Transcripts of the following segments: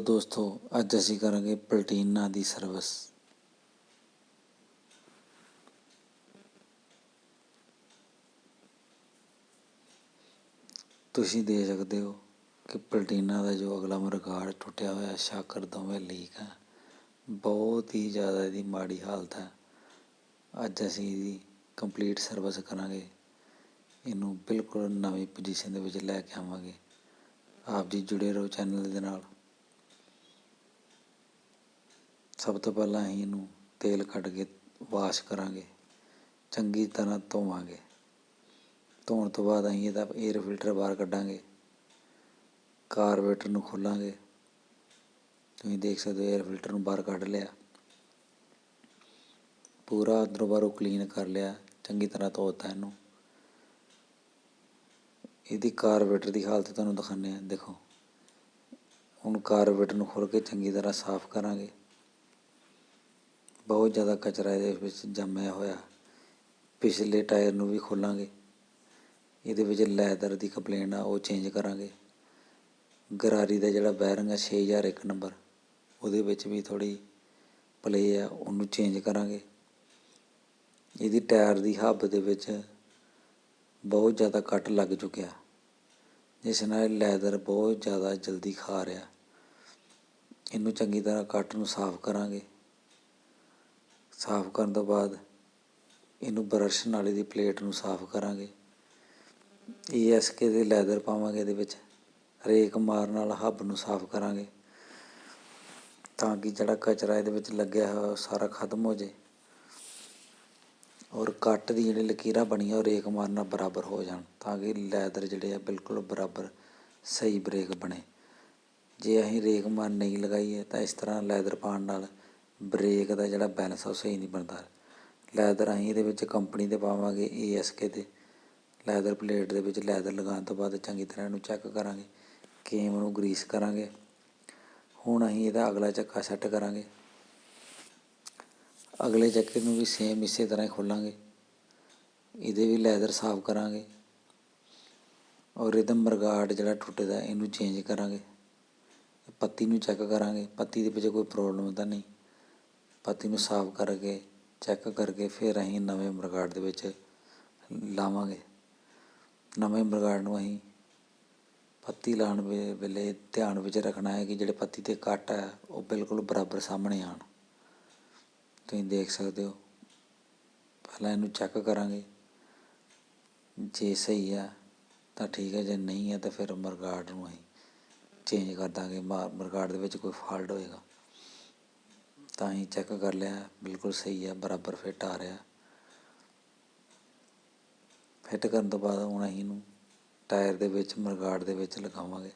Hello ਦੋਸਤੋ, ਅੱਜ ਅਸੀਂ ਕਰਾਂਗੇ ਪਲਟੀਨਾ ਦੀ ਸਰਵਿਸ। ਤੁਸੀਂ ਦੇ ਸਕਦੇ ਹੋ ਕਿ ਪਲਟੀਨਾ ਦਾ ਜੋ ਅਗਲਾ ਮਰਗਾੜ ਟੁੱਟਿਆ ਹੋਇਆ, ਸ਼ਾਕਰ ਦੋਵੇਂ ਲੀਕ ਹੈ ਬਹੁਤ ਹੀ ਜ਼ਿਆਦਾ ਇਹਦੀ ਮਾੜੀ ਹਾਲਤ ਹੈ ਅੱਜ ਅਸੀਂ ਇਹਦੀ ਕੰਪਲੀਟ ਸਰਵਿਸ ਕਰਾਂਗੇ। ਇਹਨੂੰ ਬਿਲਕੁਲ ਨਵੀਂ ਪੋਜੀਸ਼ਨ ਦੇ ਵਿੱਚ ਲੈ ਕੇ ਆਵਾਂਗੇ। ਆਪ ਜੀ ਜੁੜੇ ਰਹੋ ਚੈਨਲ ਦੇ ਨਾਲ। ਸਭ ਤੋਂ ਪਹਿਲਾਂ ਅਸੀਂ ਇਹਨੂੰ ਤੇਲ ਕੱਢ ਕੇ ਵਾਸ਼ ਕਰਾਂਗੇ। ਚੰਗੀ ਤਰ੍ਹਾਂ ਧੋਵਾਂਗੇ। ਧੋਣ ਤੋਂ ਬਾਅਦ ਅਸੀਂ ਇਹਦਾ 에ਅਰ ਫਿਲਟਰ ਬਾਹਰ ਕੱਢਾਂਗੇ। ਕਾਰਬੇਟਰ ਨੂੰ ਖੋਲਾਂਗੇ। ਤੁਸੀਂ ਦੇਖ ਸਕਦੇ ਹੋ 에ਅਰ ਫਿਲਟਰ ਨੂੰ ਬਾਹਰ ਕੱਢ ਲਿਆ। ਪੂਰਾ ਅੰਦਰੋਂ ਬਾਹਰੋਂ ਕਲੀਨ ਕਰ ਲਿਆ। ਚੰਗੀ ਤਰ੍ਹਾਂ ਧੋਤਾ ਇਹਨੂੰ। ਇਹਦੀ ਕਾਰਬੇਟਰ ਦੀ ਹਾਲਤ ਤੁਹਾਨੂੰ ਦਿਖਾਉਂਦੇ ਆ ਦੇਖੋ। ਹੁਣ ਕਾਰਬੇਟਰ ਨੂੰ ਖੋਲ ਕੇ ਚੰਗੀ ਤਰ੍ਹਾਂ ਸਾਫ਼ ਕਰਾਂਗੇ। ਬਹੁਤ ਜ਼ਿਆਦਾ ਕਚਰਾ ਇਹਦੇ ਵਿੱਚ ਜੰਮਿਆ ਹੋਇਆ। ਪਿਛਲੇ ਟਾਇਰ ਨੂੰ ਵੀ ਖੋਲਾਂਗੇ। ਇਹਦੇ ਵਿੱਚ ਲੈਦਰ ਦੀ ਕੰਪਲੇਂਟ ਆ, ਉਹ ਚੇਂਜ ਕਰਾਂਗੇ। ਗਰਾਰੀ ਦਾ ਜਿਹੜਾ ਬੈਰਿੰਗ ਆ 6001 ਨੰਬਰ। ਉਹਦੇ ਵਿੱਚ ਵੀ ਥੋੜੀ ਪਲੇ ਆ, ਉਹਨੂੰ ਚੇਂਜ ਕਰਾਂਗੇ। ਇਹਦੀ ਟਾਇਰ ਦੀ ਹੱਬ ਦੇ ਵਿੱਚ ਬਹੁਤ ਜ਼ਿਆਦਾ ਕੱਟ ਲੱਗ ਚੁੱਕਿਆ। ਜਿਸ ਨਾਲ ਲੈਦਰ ਬਹੁਤ ਜ਼ਿਆਦਾ ਜਲਦੀ ਖਾ ਰਿਹਾ। ਇਹਨੂੰ ਚੰਗੀ ਤਰ੍ਹਾਂ ਕੱਟ ਨੂੰ ਸਾਫ਼ ਕਰਾਂਗੇ। ਸਾਫ਼ ਕਰਨ ਤੋਂ ਬਾਅਦ ਇਹਨੂੰ ਬਰਸ਼ ਨਾਲ ਇਹਦੀ ਪਲੇਟ ਨੂੰ ਸਾਫ਼ ਕਰਾਂਗੇ। ਈਐਸਕੇ ਦੇ ਲੈਦਰ ਪਾਵਾਂਗੇ ਇਹਦੇ ਵਿੱਚ। ਰੇਕ ਮਾਰ ਨਾਲ ਹੱਬ ਨੂੰ ਸਾਫ਼ ਕਰਾਂਗੇ। ਤਾਂ ਕਿ ਜਿਹੜਾ ਕਚਰਾ ਇਹਦੇ ਵਿੱਚ ਲੱਗਿਆ ਹੋਇਆ ਉਹ ਸਾਰਾ ਖਤਮ ਹੋ ਜੇ। ਔਰ ਕੱਟ ਦੀ ਜਿਹੜੀ ਲਕੀਰਾਂ ਬਣੀਆਂ ਉਹ ਰੇਕ ਮਾਰ ਨਾਲ ਬਰਾਬਰ ਹੋ ਜਾਣ ਤਾਂ ਕਿ ਲੈਦਰ ਜਿਹੜੇ ਆ ਬਿਲਕੁਲ ਬਰਾਬਰ ਸਹੀ ਬ੍ਰੇਕ ਬਣੇ। ਜੇ ਅਸੀਂ ਰੇਕ ਮਾਰ ਨਹੀਂ ਲਗਾਈਏ ਤਾਂ ਇਸ ਤਰ੍ਹਾਂ ਲੈਦਰ ਪਾਉਣ ਨਾਲ ਬ੍ਰੇਕ ਦਾ ਜਿਹੜਾ ਬੈਲੈਂਸ ਆ ਉਹ ਸਹੀ ਨਹੀਂ ਬਣਦਾ। ਲੈਦਰ ਅਸੀਂ ਇਹਦੇ ਵਿੱਚ ਕੰਪਨੀ ਦੇ ਪਾਵਾਂਗੇ ਏਐਸਕੇ ਦੇ ਲੈਦਰ ਪਲੇਟ ਦੇ ਵਿੱਚ ਲੈਦਰ ਲਗਾਉਣ ਤੋਂ ਬਾਅਦ ਚੰਗੀ ਤਰ੍ਹਾਂ ਇਹਨੂੰ ਚੈੱਕ ਕਰਾਂਗੇ, ਕੇਮ ਨੂੰ ਗਰੀਸ ਕਰਾਂਗੇ। ਹੁਣ ਅਸੀਂ ਇਹਦਾ ਅਗਲਾ ਚੱਕਾ ਸੈੱਟ ਕਰਾਂਗੇ। ਅਗਲੇ ਚੱਕੇ ਨੂੰ ਵੀ ਸੇਮ ਇਸੇ ਤਰ੍ਹਾਂ ਹੀ ਖੋਲਾਂਗੇ। ਇਹਦੇ ਵੀ ਲੈਦਰ ਸਾਫ਼ ਕਰਾਂਗੇ। ਔਰ ਇਹਦਾ ਮਰਗਾੜ ਜਿਹੜਾ ਟੁੱਟਦਾ, ਇਹਨੂੰ ਚੇਂਜ ਕਰਾਂਗੇ। ਪੱਤੀ ਨੂੰ ਚੈੱਕ ਕਰਾਂਗੇ। ਪੱਤੀ ਦੇ ਵਿੱਚ ਕੋਈ ਪ੍ਰੋਬਲਮ ਤਾਂ ਨਹੀਂ। ਪੱਤੀ ਨੂੰ ਸਾਫ਼ ਕਰਕੇ ਚੈੱਕ ਕਰਕੇ ਫਿਰ ਅਸੀਂ ਨਵੇਂ ਮਰਗਾੜ ਦੇ ਵਿੱਚ ਲਾਵਾਂਗੇ। ਨਵੇਂ ਮਰਗਾੜ ਨੂੰ ਅਸੀਂ ਪੱਤੀ ਲਾਉਣ ਵੇਲੇ ਧਿਆਨ ਵਿੱਚ ਰੱਖਣਾ ਹੈ ਕਿ ਜਿਹੜੇ ਪੱਤੀ 'ਤੇ ਕੱਟ ਹੈ, ਉਹ ਬਿਲਕੁਲ ਬਰਾਬਰ ਸਾਹਮਣੇ ਆਉਣ। ਤੁਸੀਂ ਦੇਖ ਸਕਦੇ ਹੋ, ਪਹਿਲਾਂ ਇਹਨੂੰ ਚੈੱਕ ਕਰਾਂਗੇ। ਜੇ ਸਹੀ ਆ ਤਾਂ ਠੀਕ ਹੈ, ਜੇ ਨਹੀਂ ਹੈ, ਤਾਂ ਫਿਰ ਮਰਗਾੜ ਨੂੰ ਅਸੀਂ ਚੇਂਜ ਕਰ ਦਾਂਗੇ। ਮਰਗਾੜ ਦੇ ਵਿੱਚ ਕੋਈ ਫਾਲਟ ਹੋਏਗਾ। ਤਾਂ ਹੀ ਚੈੱਕ ਕਰ ਲਿਆ, ਬਿਲਕੁਲ ਸਹੀ ਹੈ ਬਰਾਬਰ ਫਿੱਟ ਆ ਰਿਹਾ। ਫਿੱਟ ਕਰਨ ਤੋਂ ਬਾਅਦ ਹੁਣ ਅਸੀਂ ਇਹਨੂੰ ਟਾਇਰ ਦੇ ਵਿੱਚ, ਮਰਗਾੜ ਦੇ ਵਿੱਚ ਲਗਾਵਾਂਗੇ।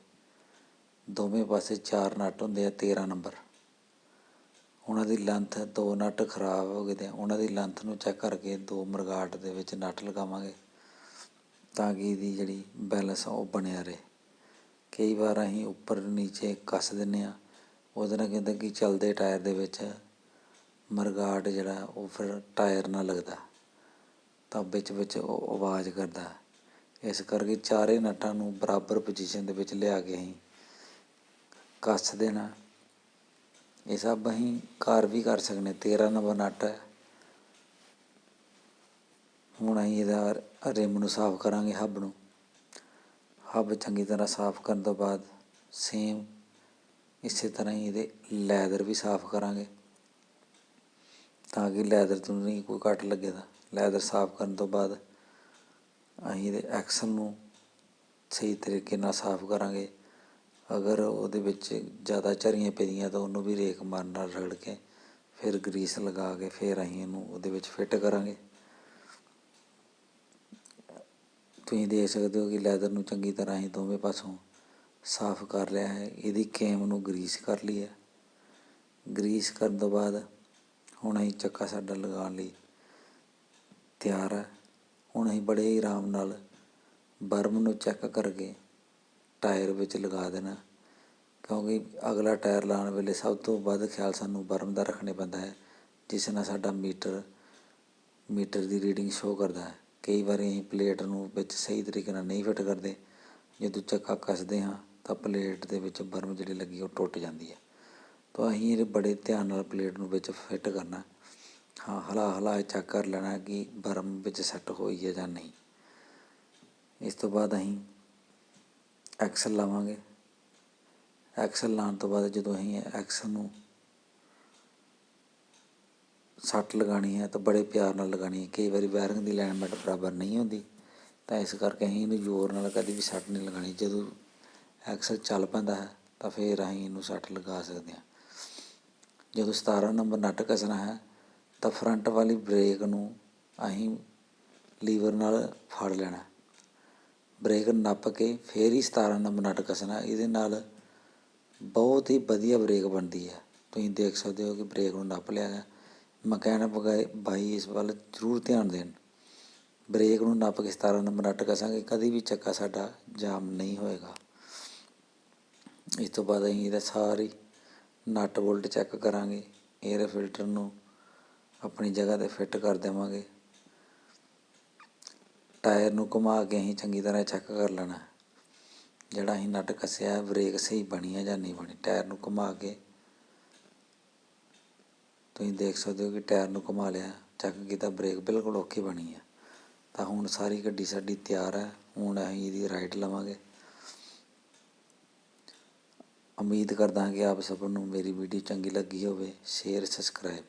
ਦੋਵੇਂ ਪਾਸੇ ਚਾਰ ਨਟ ਹੁੰਦੇ ਆ 13 ਨੰਬਰ ਉਹਨਾਂ ਦੀ ਲੈਂਥ ਦੋ ਨਟ ਖਰਾਬ ਹੋ ਗਏ ਤੇ ਉਹਨਾਂ ਦੀ ਲੈਂਥ ਨੂੰ ਚੈੱਕ ਕਰਕੇ ਦੋ ਮਰਗਾਟ ਦੇ ਵਿੱਚ ਨਟ ਲਗਾਵਾਂਗੇ ਤਾਂ ਕਿ ਇਹਦੀ ਜਿਹੜੀ ਬੈਲੈਂਸ ਉਹ ਬਣਿਆ ਰਹੇ। ਕਈ ਵਾਰ ਅਸੀਂ ਉੱਪਰ ਨੀਚੇ ਕੱਸ ਦਿੰਨੇ ਆ ਉਹਦੇ ਨਾਲ ਕਹਿੰਦਾ ਕਿ ਚੱਲਦੇ ਟਾਇਰ ਦੇ ਵਿੱਚ ਮਰਗਾਟ ਜਿਹੜਾ ਉਹ ਫਿਰ ਟਾਇਰ ਨਾਲ ਲੱਗਦਾ, ਤਾਂ ਵਿੱਚ ਵਿੱਚ ਉਹ ਆਵਾਜ਼ ਕਰਦਾ। ਇਸ ਕਰਕੇ ਚਾਰੇ ਨਟਾਂ ਨੂੰ ਬਰਾਬਰ ਪੋਜੀਸ਼ਨ ਦੇ ਵਿੱਚ ਲਿਆ ਕੇ ਅਸੀਂ ਕੱਸ ਦੇਣਾ। ਇਹ ਸਭ ਅਸੀਂ ਘਰ ਵੀ ਕਰ ਸਕਦੇ ਤੇਰਾਂ ਨੰਬਰ ਨਟ ਹੈ। ਹੁਣ ਅਸੀਂ ਇਹਦਾ ਰਿਮ ਨੂੰ ਸਾਫ਼ ਕਰਾਂਗੇ, ਹੱਬ ਨੂੰ। ਹੱਬ ਚੰਗੀ ਤਰ੍ਹਾਂ ਸਾਫ਼ ਕਰਨ ਤੋਂ ਬਾਅਦ ਸੇਮ ਇਸੇ ਤਰ੍ਹਾਂ ਹੀ ਇਹਦੇ ਲੈਦਰ ਵੀ ਸਾਫ਼ ਕਰਾਂਗੇ ਤਾਂ ਕਿ ਲੈਦਰ ਤੋਂ ਨਹੀਂ ਕੋਈ ਕੱਟ ਲੱਗੇ ਤਾਂ ਲੈਦਰ ਸਾਫ਼ ਕਰਨ ਤੋਂ ਬਾਅਦ ਅਸੀਂ ਇਹਦੇ ਐਕਸਨ ਨੂੰ ਸਹੀ ਤਰੀਕੇ ਨਾਲ ਸਾਫ਼ ਕਰਾਂਗੇ। ਅਗਰ ਉਹਦੇ ਵਿੱਚ ਜ਼ਿਆਦਾ ਝਰੀਆਂ ਪੈਦੀਆਂ ਤਾਂ ਉਹਨੂੰ ਵੀ ਰੇਕ ਮਾਰਨ ਨਾਲ ਰਗੜ ਕੇ ਫਿਰ ਗਰੀਸ ਲਗਾ ਕੇ ਫਿਰ ਅਸੀਂ ਇਹਨੂੰ ਉਹਦੇ ਵਿੱਚ ਫਿੱਟ ਕਰਾਂਗੇ। ਤੁਸੀਂ ਦੇਖ ਸਕਦੇ ਹੋ ਕਿ ਲੈਦਰ ਨੂੰ ਚੰਗੀ ਤਰ੍ਹਾਂ ਅਸੀਂ ਦੋਵੇਂ ਪਾਸੋਂ ਸਾਫ਼ ਕਰ ਲਿਆ ਹੈ, ਇਹਦੀ ਕੇਮ ਨੂੰ ਗਰੀਸ ਕਰ ਲਈ ਹੈ। ਗਰੀਸ ਕਰਨ ਤੋਂ ਬਾਅਦ ਹੁਣ ਅਸੀਂ ਚੱਕਾ ਸਾਡਾ ਲਗਾਉਣ ਲਈ ਤਿਆਰ ਹੈ। ਹੁਣ ਅਸੀਂ ਬੜੇ ਹੀ ਆਰਾਮ ਨਾਲ ਬਰਮ ਨੂੰ ਚੈੱਕ ਕਰਕੇ ਟਾਇਰ ਵਿੱਚ ਲਗਾ ਦੇਣਾ ਕਿਉਂਕਿ ਅਗਲਾ ਟਾਇਰ ਲਾਉਣ ਵੇਲੇ ਸਭ ਤੋਂ ਵੱਧ ਖਿਆਲ ਸਾਨੂੰ ਬਰਮ ਦਾ ਰੱਖਣੇ ਪੈਂਦਾ ਹੈ, ਜਿਸ ਨਾਲ ਸਾਡਾ ਮੀਟਰ ਮੀਟਰ ਦੀ ਰੀਡਿੰਗ ਸ਼ੋ ਕਰਦਾ ਹੈ। ਕਈ ਵਾਰੀ ਅਸੀਂ ਪਲੇਟ ਨੂੰ ਵਿੱਚ ਸਹੀ ਤਰੀਕੇ ਨਾਲ ਨਹੀਂ ਫਿੱਟ ਕਰਦੇ, ਜਦੋਂ ਚੱਕਾ ਕੱਸਦੇ ਹਾਂ ਤਾਂ ਪਲੇਟ ਦੇ ਵਿੱਚ ਬਰਮ ਜਿਹੜੀ ਲੱਗੀ ਉਹ ਟੁੱਟ ਜਾਂਦੀ ਹੈ। ਤਾਂ ਅਸੀਂ ਇਹ ਬੜੇ ਧਿਆਨ ਨਾਲ ਪਲੇਟ ਨੂੰ ਵਿੱਚ ਫਿੱਟ ਕਰਨਾ। ਹਾਂ, ਹਲਾ ਹਲਾ ਚੈੱਕ ਕਰ ਲੈਣਾ ਕਿ ਬਰਮ ਵਿੱਚ ਸੈੱਟ ਹੋਈ ਹੈ ਜਾਂ ਨਹੀਂ। ਇਸ ਤੋਂ ਬਾਅਦ ਅਸੀਂ ਐਕਸਲ ਲਾਵਾਂਗੇ। ਐਕਸਲ ਲਾਉਣ ਤੋਂ ਬਾਅਦ ਜਦੋਂ ਅਸੀਂ ਐਕਸਲ ਨੂੰ ਸੱਟ ਲਗਾਉਣੀ ਹੈ ਤਾਂ ਬੜੇ ਪਿਆਰ ਨਾਲ ਲਗਾਉਣੀ ਹੈ। ਕਈ ਵਾਰੀ ਵਾਇਰਿੰਗ ਦੀ ਅਲਾਈਨਮੈਂਟ ਬਰਾਬਰ ਨਹੀਂ ਹੁੰਦੀ। ਤਾਂ ਇਸ ਕਰਕੇ ਅਸੀਂ ਇਹਨੂੰ ਜ਼ੋਰ ਨਾਲ ਕਦੇ ਵੀ ਸੱਟ ਨਹੀਂ ਲਗਾਉਣੀ। ਜਦੋਂ ਐਕਸਲ ਚੱਲ ਪੈਂਦਾ ਹੈ, ਤਾਂ ਫਿਰ ਅਸੀਂ ਇਹਨੂੰ ਸੱਟ ਲਗਾ ਸਕਦੇ ਹਾਂ। ਜਦੋਂ 17 ਨੰਬਰ ਨਟ ਕੱਸਣਾ ਹੈ, ਤਾਂ ਫਰੰਟ ਵਾਲੀ ਬ੍ਰੇਕ ਨੂੰ ਅਸੀਂ ਲੀਵਰ ਨਾਲ ਫੜ ਲੈਣਾ ਬ੍ਰੇਕ ਨੱਪ ਕੇ ਫਿਰ ਹੀ 17 ਨੰਬਰ ਨਟ ਕੱਸਣਾ ਇਹਦੇ ਨਾਲ ਬਹੁਤ ਹੀ ਵਧੀਆ ਬ੍ਰੇਕ ਬਣਦੀ ਹੈ। ਤੁਸੀਂ ਦੇਖ ਸਕਦੇ ਹੋ ਕਿ ਬ੍ਰੇਕ ਨੂੰ ਨੱਪ ਲਿਆ ਹੈ। ਮਕੈਨਿਕ ਬਾਈ ਇਸ ਵੱਲ ਜ਼ਰੂਰ ਧਿਆਨ ਦੇਣ। ਬ੍ਰੇਕ ਨੂੰ ਨੱਪ ਕੇ 17 ਨੰਬਰ ਨਟ ਕੱਸਾਂਗੇ, ਕਦੀ ਵੀ ਚੱਕਾ ਸਾਡਾ ਜਾਮ ਨਹੀਂ ਹੋਏਗਾ। ਇਸ ਤੋਂ ਬਾਅਦ ਅਸੀਂ ਇਹਦਾ ਸਾਰੀ ਨਟ ਬੋਲਟ ਚੈੱਕ ਕਰਾਂਗੇ। ਏਅਰ ਫਿਲਟਰ ਨੂੰ ਆਪਣੀ ਜਗ੍ਹਾ ਤੇ ਫਿੱਟ ਕਰ ਦੇਵਾਂਗੇ। ਟਾਇਰ ਨੂੰ ਘੁਮਾ ਕੇ ਅਸੀਂ ਚੰਗੀ ਤਰ੍ਹਾਂ ਚੈੱਕ ਕਰ ਲੈਣਾ। ਜਿਹੜਾ ਅਸੀਂ ਨਟ ਕੱਸਿਆ ਬ੍ਰੇਕ ਸਹੀ ਬਣੀ ਹੈ ਜਾਂ ਨਹੀਂ ਬਣੀ ਟਾਇਰ ਨੂੰ ਘੁਮਾ ਕੇ। ਤੁਸੀਂ ਦੇਖ ਸਕਦੇ ਹੋ ਕਿ ਟਾਇਰ ਨੂੰ ਘੁਮਾ ਲਿਆ ਚੈੱਕ ਕੀਤਾ ਬ੍ਰੇਕ ਬਿਲਕੁਲ ਓਕੇ ਬਣੀ ਹੈ ਤਾਂ ਹੁਣ ਸਾਰੀ ਗੱਡੀ ਸਾਡੀ ਤਿਆਰ ਹੈ ਹੁਣ ਅਸੀਂ ਇਹਦੀ ਰਾਈਡ ਲਵਾਂਗੇ। ਉਮੀਦ ਕਰਦਾ ਹਾਂ ਕਿ ਆਪ ਸਭ ਨੂੰ ਮੇਰੀ ਵੀਡੀਓ ਚੰਗੀ ਲੱਗੀ ਹੋਵੇ। Share subscribe